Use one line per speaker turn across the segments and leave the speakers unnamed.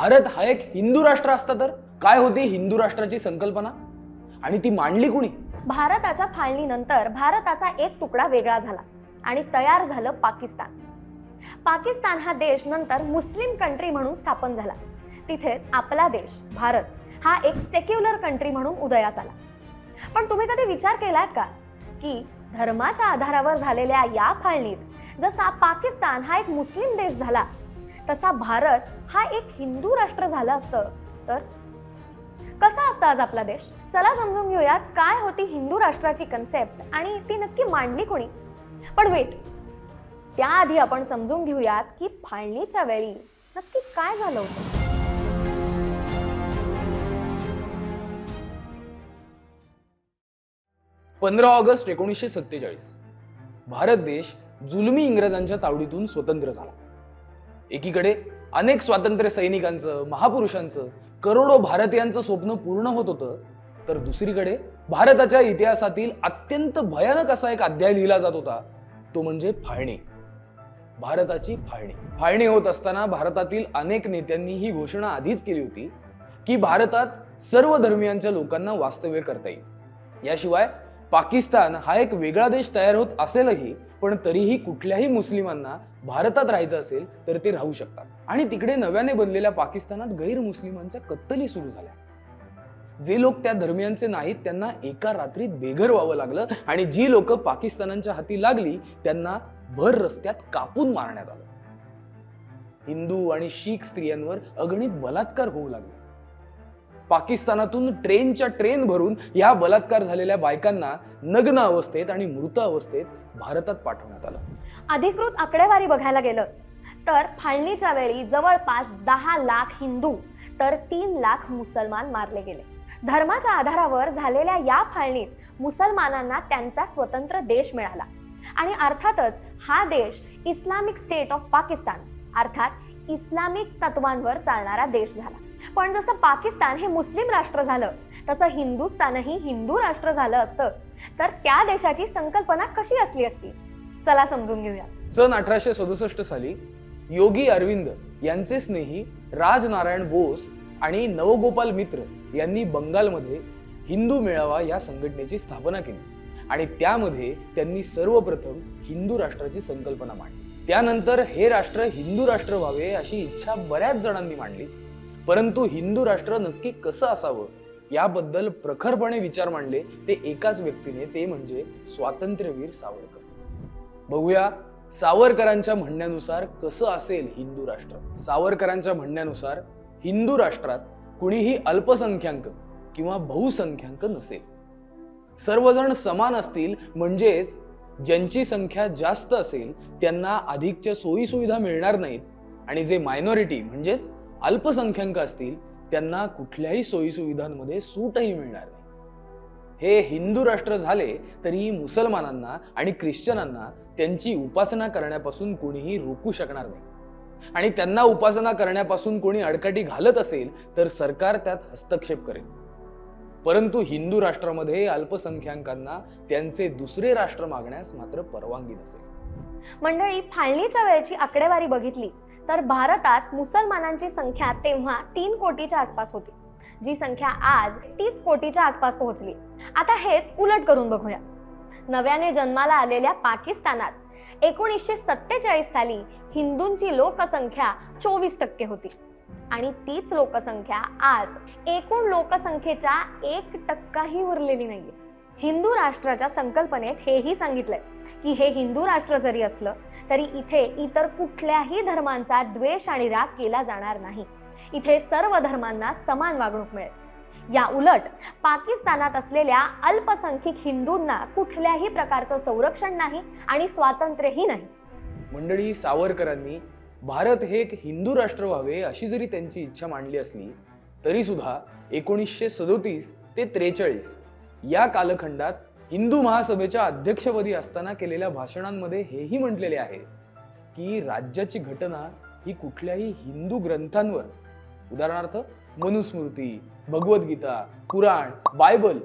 भारत हा एक हिंदू राष्ट्र असता तर काय होती हिंदू राष्ट्राची संकल्पना? आणि ती मांडली कुणी?
भारताच्या फाळणीनंतर भारताचा एक तुकडा वेगळा झाला आणि तयार झालं पाकिस्तान. पाकिस्तान हा देश नंतर मुस्लिम कंट्री म्हणून स्थापन झाला. तिथेच आपला देश भारत हा एक सेक्युलर कंट्री म्हणून उदयास आला. पण तुम्ही कधी विचार केलात का की धर्माच्या आधारावर झालेल्या या फाळणीत जसा पाकिस्तान हा एक मुस्लिम देश झाला तसा भारत हा एक हिंदू राष्ट्र झालं असतं. तर कसा असता आज आपला देश? चला समजून घेऊयात काय होती हिंदू राष्ट्राची कन्सेप्ट आणि ती नक्की मांडली कोणी? पण वेट त्याआधी आपण समजून घेऊयात की फाळणीच्या वेळी नक्की काय झालं होतं?
पंधरा ऑगस्ट एकोणीसशे सत्तेचाळीस. भारत देश जुलमी इंग्रजांच्या तावडीतून स्वतंत्र झाला. एकीकडे अनेक स्वातंत्र्य सैनिकांचं महापुरुषांचं करोडो भारतीयांचं स्वप्न पूर्ण होत होतं तर दुसरीकडे भारताच्या इतिहासातील अत्यंत भयानक असा एक अध्याय लिहिला जात होता तो म्हणजे फाळणी. भारताची फाळणी. फाळणी होत असताना भारतातील अनेक नेत्यांनी ही घोषणा आधीच केली होती की भारतात सर्व धर्मियांच्या लोकांना वास्तव्य करता येईल. याशिवाय पाकिस्तान हा एक वेगळा देश तयार होत असेलही पण तरीही कुठल्याही मुस्लिमांना भारतात राहायचं असेल तर ते राहू शकतात. आणि तिकडे नव्याने बनलेल्या पाकिस्तानात गैरमुस्लिमांच्या कत्तली सुरू झाल्या. जे लोक त्या धर्मियांचे नाहीत त्यांना एका रात्रीत बेघर व्हावं लागलं आणि जी लोक पाकिस्तानांच्या हाती लागली त्यांना भर रस्त्यात कापून मारण्यात आलं. हिंदू आणि शीख स्त्रियांवर अगणित बलात्कार होऊ लागले. पाकिस्तानातून ट्रेनच्या ट्रेन भरून या बलात्कार झालेल्या बायकांना नग्न अवस्थेत आणि मृत अवस्थेत भारतात पाठवण्यात आलं.
अधिकृत आकडेवारी बघायला गेलं तर फाळणीच्या वेळी जवळपास दहा लाख हिंदू तर तीन लाख मुसलमान मारले गेले. धर्माच्या आधारावर झालेल्या या फाळणीत मुसलमानांना त्यांचा स्वतंत्र देश मिळाला. आणि अर्थातच हा देश इस्लामिक स्टेट ऑफ पाकिस्तान अर्थात इस्लामिक तत्वांवर चालणारा देश झाला. पण जसं पाकिस्तान हे मुस्लिम राष्ट्र झालं तसं हिंदुस्थानही हिंदू राष्ट्र झालं असतं. तर त्या देशाची संकल्पना कशी असली असती? चला समजून घेऊया.
सन अठराशे सदुसष्ट साली योगी अरविंद यांचे स्नेही राजनारायण बोस आणि नवगोपाल मित्र यांनी बंगालमध्ये हिंदू मेळावा या संघटनेची स्थापना केली आणि त्यामध्ये त्यांनी सर्वप्रथम हिंदू राष्ट्राची संकल्पना मांडली. त्यानंतर हे राष्ट्र हिंदू राष्ट्र व्हावे अशी इच्छा बऱ्याच जणांनी मांडली. परंतु हिंदू राष्ट्र नक्की कसं असावं याबद्दल प्रखरपणे विचार मांडले ते एकाच व्यक्तीने ते म्हणजे स्वातंत्र्यवीर सावरकर. बघूया सावरकरांच्या म्हणण्यानुसार कसं असेल हिंदू राष्ट्र. सावरकरांच्या म्हणण्यानुसार हिंदू राष्ट्रात कुणीही अल्पसंख्याक किंवा बहुसंख्याक नसेल. सर्वजण समान असतील म्हणजेच ज्यांची संख्या जास्त असेल त्यांना अधिकच्या सोयीसुविधा मिळणार नाहीत आणि जे मायनॉरिटी म्हणजेच अल्पसंख्याक असतील त्यांना कुठल्याही सोयीसुविधांमध्ये सूटही मिळणार नाही. हे हिंदू राष्ट्र झाले तरी मुसलमानांना आणि ख्रिश्चनांना त्यांची उपासना करण्यापासून कोणीही रोखू शकणार नाही. आणि त्यांना उपासना करण्यापासून कोणी अडकाटी घालत असेल तर सरकार त्यात हस्तक्षेप करेल. परंतु हिंदू राष्ट्रामध्ये अल्पसंख्याकांना त्यांचे दुसरे राष्ट्र मागण्यास मात्र परवानगी नसेल.
मंडळी फाळणीच्या वेळेची आकडेवारी बघितली. तर भारतात मुसलमानांची संख्या तेव्हा तीन कोटीच्या आसपास होती. जी संख्या आज तीस कोटीच्या आसपास पोहोचली. आता हेच उलट करून बघूया. नव्याने जन्माला आलेल्या पाकिस्तानात एकोणीसशे सत्तेचाळीस साली हिंदूंची लोकसंख्या चोवीस टक्के होती. आणि तीच लोकसंख्या आज एकूण लोकसंख्येच्या एक टक्काही उरलेली नाहीये. हिंदू राष्ट्राच्या संकल्पनेत हेही सांगितलंय की हे हिंदू राष्ट्र जरी असलं तरी इथे इतर कुठल्याही धर्मांचा द्वेष आणि राग केला जाणार नाही. इथे सर्व धर्मांना समान वागणूक मिळेल. या उलट पाकिस्तानात असलेल्या अल्पसंख्यक हिंदूंना कुठल्याही प्रकारचं संरक्षण नाही आणि स्वातंत्र्यही नाही.
मंडळी सावरकरांनी भारत हे एक हिंदू राष्ट्र व्हावे अशी जरी त्यांची इच्छा मांडली असली तरी सुद्धा एकोणीसशे सदोतीस ते त्रेचाळीस या कालखंडात हिंदू महासभेच्या अध्यक्षपदी असताना केलेल्या भाषणांमध्ये हेही म्हटलेले आहे की राज्याची घटना ही कुठल्याही हिंदू ग्रंथांवर उदाहरणार्थ मनुस्मृती भगवद्गीता पुराण बायबल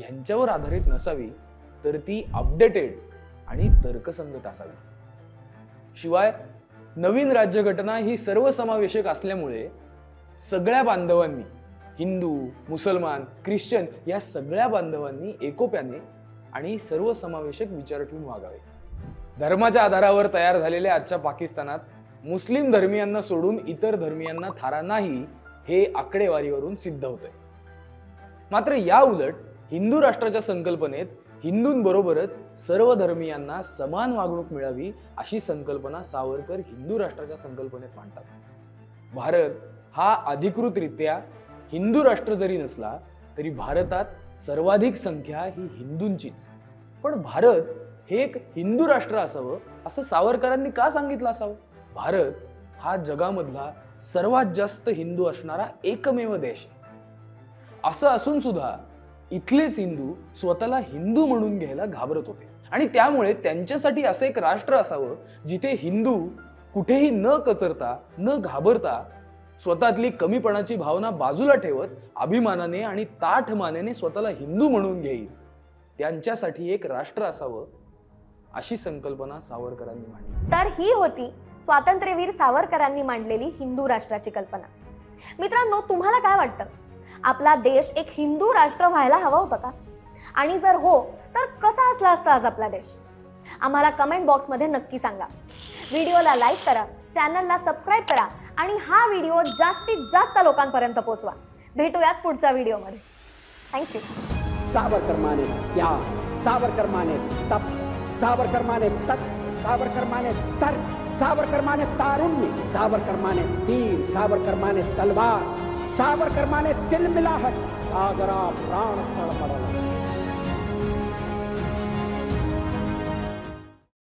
यांच्यावर आधारित नसावी तर ती अपडेटेड आणि तर्कसंगत असावी. शिवाय नवीन राज्यघटना ही सर्वसमावेशक असल्यामुळे सगळ्या बांधवांनी हिंदू मुसलमान ख्रिश्चन या सगळ्या बांधवांनी एकोप्याने आणि सर्वसमावेशक विचार ठेवून वागावे. धर्माच्या आधारावर तयार झालेल्या आजच्या पाकिस्तानात मुस्लिम धर्मियांना सोडून इतर धर्मियांना थारा नाही हे आकडेवारीवरून सिद्ध होतंय. मात्र या उलट हिंदू राष्ट्राच्या संकल्पनेत हिंदूंबरोबरच सर्व धर्मियांना समान वागणूक मिळावी अशी संकल्पना सावरकर हिंदू राष्ट्राच्या संकल्पनेत मांडतात. भारत हा अधिकृतरित्या हिंदू राष्ट्र जरी नसला तरी भारतात सर्वाधिक संख्या ही हिंदूंचीच. पण भारत हे एक हिंदू राष्ट्र असावं असं सावरकरांनी का सांगितलं असावं? भारत हा जगामधला सर्वात जास्त हिंदू असणारा एकमेव देश आहे. असं असून सुद्धा इथलेच हिंदू स्वतःला हिंदू म्हणून घ्यायला घाबरत होते. आणि त्यामुळे त्यांच्यासाठी असं एक राष्ट्र असावं जिथे हिंदू कुठेही न कचरता न घाबरता स्वतःतली कमीपणाची भावना बाजूला ठेवत अभिमानाने आणि ताठ मानेने स्वतःला हिंदू म्हणून घेईल. त्यांच्यासाठी एक राष्ट्र असावं अशी संकल्पना सावरकरांनी मांडली.
तर ही होती स्वातंत्र्यवीर सावरकरांनी मांडलेली हिंदू राष्ट्राची कल्पना. मित्रांनो तुम्हाला काय वाटतं? आपला देश एक हिंदू राष्ट्र व्हायला हवा होता का? आणि जर हो तर कसा असला असता आज आपला देश? आम्हाला कमेंट बॉक्समध्ये नक्की सांगा. व्हिडिओला लाईक करा चॅनलला सबस्क्राईब करा आणि हा व्हिडिओ जास्तीत जास्त लोकांपर्यंत पोहोचवा भेटूयात पुढच्या व्हिडिओमध्ये. थँक्यू
सावरकर माने त्याग सावरकर माने तप. सावरकर माने तक. सावरकर माने तर्क सावरकर माने तारुण्य. सावरकर माने तीर. सावरकर माने तलवार. सावरकर माने तिलमिलाहट. सागरा प्राण तळमळला